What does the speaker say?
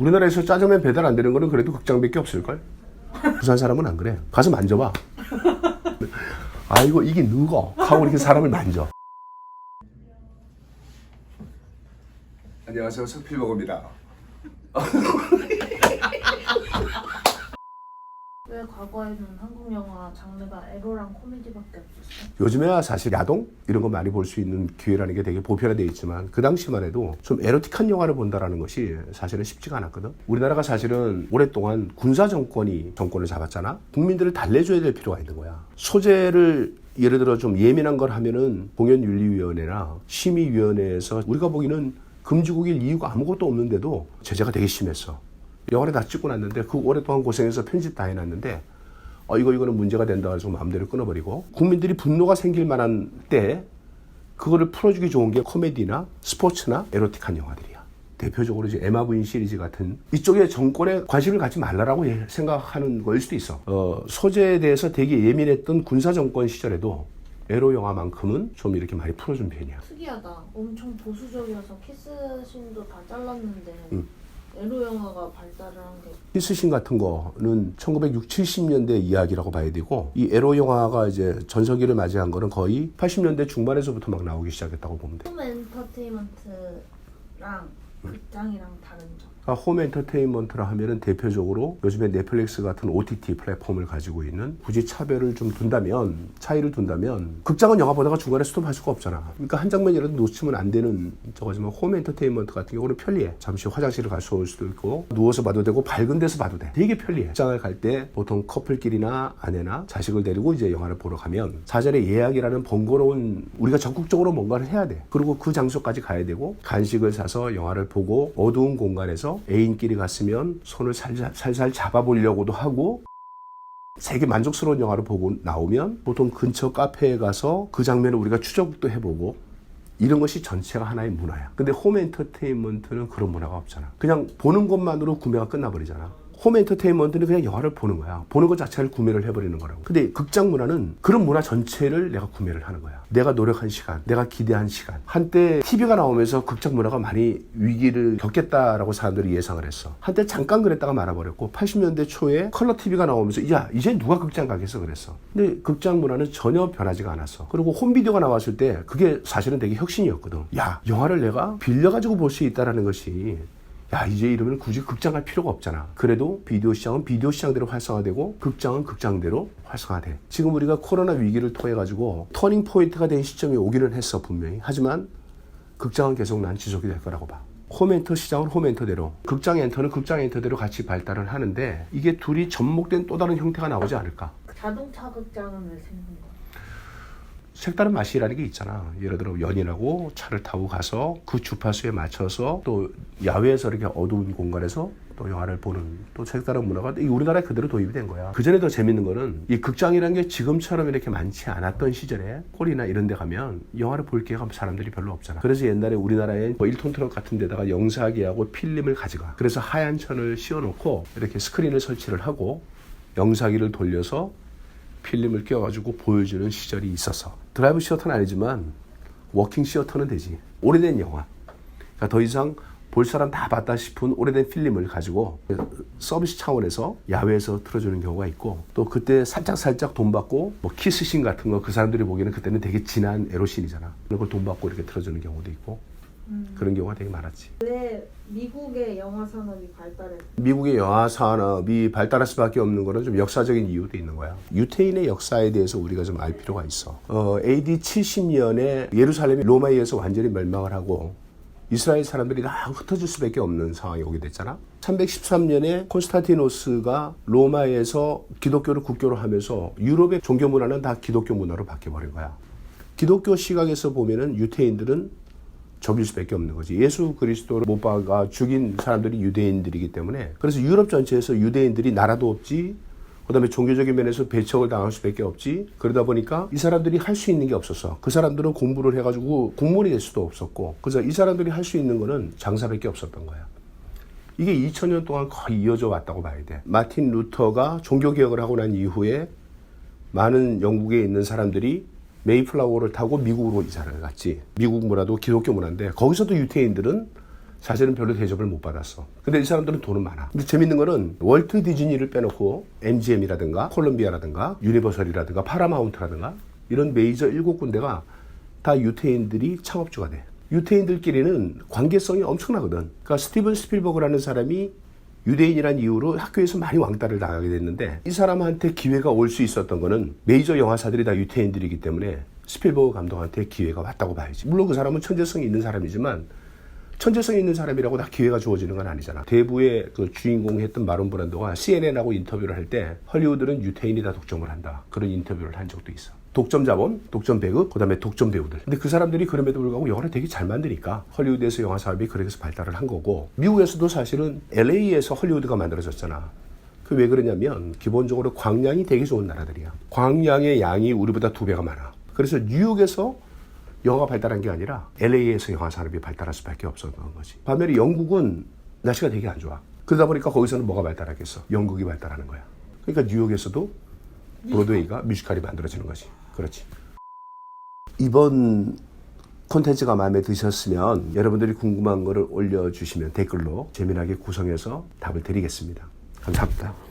우리나라에서 짜장면 배달 안 되는 거는 그래도 극장밖에 없을걸? 부산 사람은 안 그래. 가서 만져봐. 아이고 이게 누가? 하고 이렇게 사람을 만져. 안녕하세요 석필먹입니다. 왜 과거에는 한국 영화 장르가 에로랑 코미디밖에 없었어? 요즘에야 사실 야동 이런 거 많이 볼 수 있는 기회라는 게 되게 보편화되어 있지만 그 당시만 해도 좀 에로틱한 영화를 본다라는 것이 사실은 쉽지가 않았거든. 우리나라가 사실은 오랫동안 군사 정권이 정권을 잡았잖아. 국민들을 달래줘야 될 필요가 있는 거야. 소재를 예를 들어 좀 예민한 걸 하면은 공연윤리위원회나 심의위원회에서 우리가 보기에는 금지곡일 이유가 아무것도 없는데도 제재가 되게 심했어. 영화를 다 찍고 났는데 그 오랫동안 고생해서 편집 다 해놨는데 어 이거 이거는 문제가 된다 해서 마음대로 끊어버리고 국민들이 분노가 생길 만한 때 그거를 풀어주기 좋은 게 코미디나 스포츠나 에로틱한 영화들이야. 대표적으로 이제 에마 부인 시리즈 같은 이쪽에 정권에 관심을 갖지 말라라고 예- 생각하는 거일 수도 있어. 어, 소재에 대해서 되게 예민했던 군사 정권 시절에도 에로 영화만큼은 좀 이렇게 많이 풀어준 편이야. 특이하다. 엄청 보수적이어서 키스신도 다 잘랐는데 음. 에로 영화가 발달을 한 게 히스신 같은 거는 1960, 70년대 이야기라고 봐야 되고 이 에로 영화가 이제 전성기를 맞이한 거는 거의 80년대 중반에서부터 막 나오기 시작했다고 보면 돼. 홈 엔터테인먼트랑 극장이랑 다른 점. 그러니까 홈 엔터테인먼트라 하면은 대표적으로 요즘에 넷플릭스 같은 OTT 플랫폼을 가지고 있는 굳이 차별을 좀 둔다면 차이를 둔다면 극장은 영화 보다가 중간에 스톱할 수가 없잖아. 그러니까 한 장면이라도 놓치면 안 되는 저거지만 홈 엔터테인먼트 같은 경우는 편리해. 잠시 화장실을 갈 수도 있고 누워서 봐도 되고 밝은 데서 봐도 돼. 되게 편리해. 극장을 갈 때 보통 커플끼리나 아내나 자식을 데리고 이제 영화를 보러 가면 사전에 예약이라는 번거로운 우리가 적극적으로 뭔가를 해야 돼. 그리고 그 장소까지 가야 되고 간식을 사서 영화를 보고 어두운 공간에서 애인끼리 갔으면 손을 살살, 살살 잡아보려고도 하고 되게 만족스러운 영화를 보고 나오면 보통 근처 카페에 가서 그 장면을 우리가 추적도 해보고 이런 것이 전체가 하나의 문화야. 근데 홈 엔터테인먼트는 그런 문화가 없잖아. 그냥 보는 것만으로 구매가 끝나버리잖아. 홈 엔터테인먼트는 그냥 영화를 보는 거야. 보는 것 자체를 구매를 해버리는 거라고. 근데 극장 문화는 그런 문화 전체를 내가 구매를 하는 거야. 내가 노력한 시간, 내가 기대한 시간. 한때 TV가 나오면서 극장 문화가 많이 위기를 겪겠다라고 사람들이 예상을 했어. 한때 잠깐 그랬다가 말아버렸고 80년대 초에 컬러 TV가 나오면서 야 이제 누가 극장 가겠어 그랬어. 근데 극장 문화는 전혀 변하지가 않았어. 그리고 홈비디오가 나왔을 때 그게 사실은 되게 혁신이었거든. 야 영화를 내가 빌려가지고 볼 수 있다라는 것이 야 이제 이러면 굳이 극장 갈 필요가 없잖아. 그래도 비디오 시장은 비디오 시장대로 활성화되고 극장은 극장대로 활성화돼. 지금 우리가 코로나 위기를 통해 가지고 터닝 포인트가 된 시점이 오기는 했어 분명히. 하지만 극장은 계속 난 지속이 될 거라고 봐. 홈엔터 시장은 홈엔터대로, 극장 엔터는 극장 엔터대로 같이 발달을 하는데 이게 둘이 접목된 또 다른 형태가 나오지 않을까? 자동차 극장은 왜 생긴 거야? 색다른 맛이라는 게 있잖아. 예를 들어 연인하고 차를 타고 가서 그 주파수에 맞춰서 또 야외에서 이렇게 어두운 공간에서 또 영화를 보는 또 색다른 문화가 이 우리나라에 그대로 도입이 된 거야. 그 전에 더 재밌는 거는 이 극장이라는 게 지금처럼 이렇게 많지 않았던 시절에 홀이나 이런 데 가면 영화를 볼 기회가 사람들이 별로 없잖아. 그래서 옛날에 우리나라에 뭐 1톤 트럭 같은 데다가 영사기하고 필름을 가져가. 그래서 하얀 천을 씌워놓고 이렇게 스크린을 설치를 하고 영사기를 돌려서 필름을 끼워가지고 보여주는 시절이 있었어. 드라이브 시어터는 아니지만 워킹 시어터는 되지. 오래된 영화. 그러니까 더 이상 볼 사람 다 봤다 싶은 오래된 필름을 가지고 서비스 차원에서 야외에서 틀어주는 경우가 있고 또 그때 살짝 살짝 돈 받고 뭐 키스신 같은 거 그 사람들이 보기에는 그때는 되게 진한 에로신이잖아. 그걸 돈 받고 이렇게 틀어주는 경우도 있고 그런 경우가 되게 많았지. 왜 미국의 영화 산업이 발달했어? 미국의 영화 산업이 발달할 수밖에 없는 거는 좀 역사적인 이유도 있는 거야. 유태인의 역사에 대해서 우리가 좀 알 필요가 있어. 어, AD 70년에 예루살렘이 로마에 의해서 완전히 멸망을 하고 이스라엘 사람들이 다 흩어질 수밖에 없는 상황이 오게 됐잖아. 313년에 콘스탄티노스가 로마에서 기독교를 국교로 하면서 유럽의 종교 문화는 다 기독교 문화로 바뀌어버린 거야. 기독교 시각에서 보면은 유태인들은 적일 수밖에 없는 거지. 예수 그리스도를 못 박아 죽인 사람들이 유대인들이기 때문에 그래서 유럽 전체에서 유대인들이 나라도 없지. 그다음에 종교적인 면에서 배척을 당할 수밖에 없지. 그러다 보니까 이 사람들이 할 수 있는 게 없었어. 그 사람들은 공부를 해가지고 공무원이 될 수도 없었고. 그래서 이 사람들이 할 수 있는 거는 장사밖에 없었던 거야. 이게 2000년 동안 거의 이어져 왔다고 봐야 돼. 마틴 루터가 종교 개혁을 하고 난 이후에 많은 영국에 있는 사람들이 메이플라워를 타고 미국으로 이사를 갔지. 미국 문화도 기독교 문화인데 거기서도 유태인들은 사실은 별로 대접을 못 받았어. 근데 이 사람들은 돈은 많아. 근데 재밌는 거는 월트 디즈니를 빼놓고 MGM이라든가 콜롬비아라든가 유니버설이라든가 파라마운트라든가 이런 메이저 일곱 군데가 다 유태인들이 창업주가 돼. 유태인들끼리는 관계성이 엄청나거든. 그러니까 스티븐 스필버그라는 사람이 유대인이란 이유로 학교에서 많이 왕따를 당하게 됐는데 이 사람한테 기회가 올 수 있었던 거는 메이저 영화사들이 다 유태인들이기 때문에 스필버그 감독한테 기회가 왔다고 봐야지. 물론 그 사람은 천재성이 있는 사람이지만 천재성이 있는 사람이라고 다 기회가 주어지는 건 아니잖아. 대부의 그 주인공 했던 마론 브란도가 CNN하고 인터뷰를 할 때 헐리우드는 유태인이 다 독점을 한다. 그런 인터뷰를 한 적도 있어. 독점 자본, 독점 배급, 그다음에 독점 배우들. 근데 그 사람들이 그럼에도 불구하고 영화를 되게 잘 만드니까 헐리우드에서 영화 사업이 해서 발달을 한 거고 미국에서도 사실은 LA에서 헐리우드가 만들어졌잖아. 그 왜 그러냐면 기본적으로 광량이 되게 좋은 나라들이야. 광량의 양이 우리보다 두 배가 많아. 그래서 뉴욕에서 영화가 발달한 게 아니라 LA에서 영화 산업이 발달할 수밖에 없었던 거지. 반면에 영국은 날씨가 되게 안 좋아. 그러다 보니까 거기서는 뭐가 발달하겠어? 영국이 발달하는 거야. 그러니까 뉴욕에서도 브로드웨이가 뮤지컬이 만들어지는 거지. 그렇지. 이번 콘텐츠가 마음에 드셨으면 여러분들이 궁금한 거를 올려주시면 댓글로 재미나게 구성해서 답을 드리겠습니다. 감사합니다.